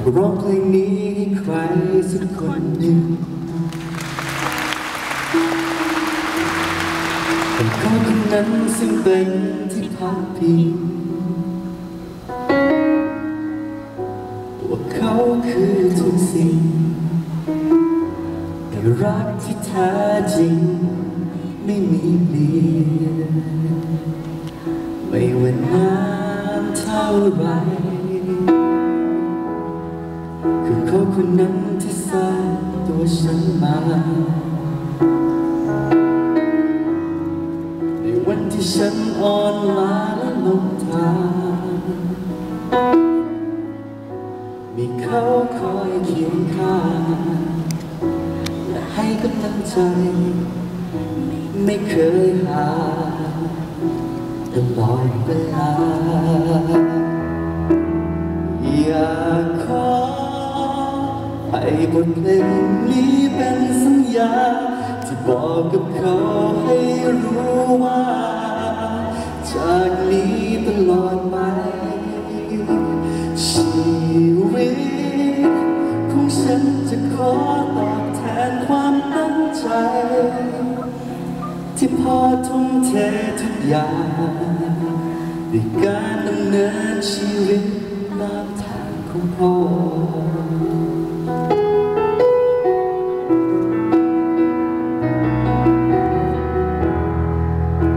ากร้องเพลงนี้ให้ใครสักคนหนึ่งเป็นเขาคนนั้นซึ่งเป็นที่พักพิงว่าเขาคือทุกสิ่งแต่รักที่แท้จริงไม่มีเปลี่ยนไม่ว่านานเท่าไร คือเขาคนนั้นที่สร้างตัวฉันมา ในวันที่ฉันอ่อนล้าและลงทาง มีเขาคอยเคียงข้างและให้กำลังใจ ไม่เคยหาตลอดเวลา ให้บทเพลงนี้เป็นสัญญา ที่บอกกับเขาให้รู้ว่า จากนี้ตลอดไป ชีวิตของฉันจะขอตอบแทนความตั้งใจ ที่พ่อทุ่มเททุกอย่างด้วยการดำเนินชีวิตตามทา ของพ่อ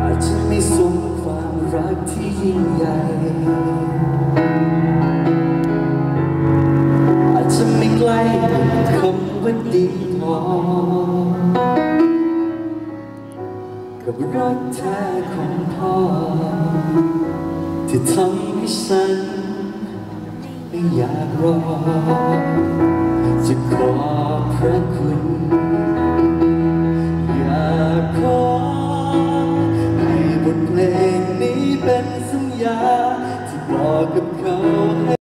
อาจจะไม่สมความรักที่ยิ่งใหญ่ อาจจะไม่ใกล้คำว่าดีพอกับรักแท้ของพ่อที่ทำให้ฉัน อยากรอจะขอพระคุณอยากขอให้บทเพลงนี้เป็นสัญญาที่บอกกับเขาให้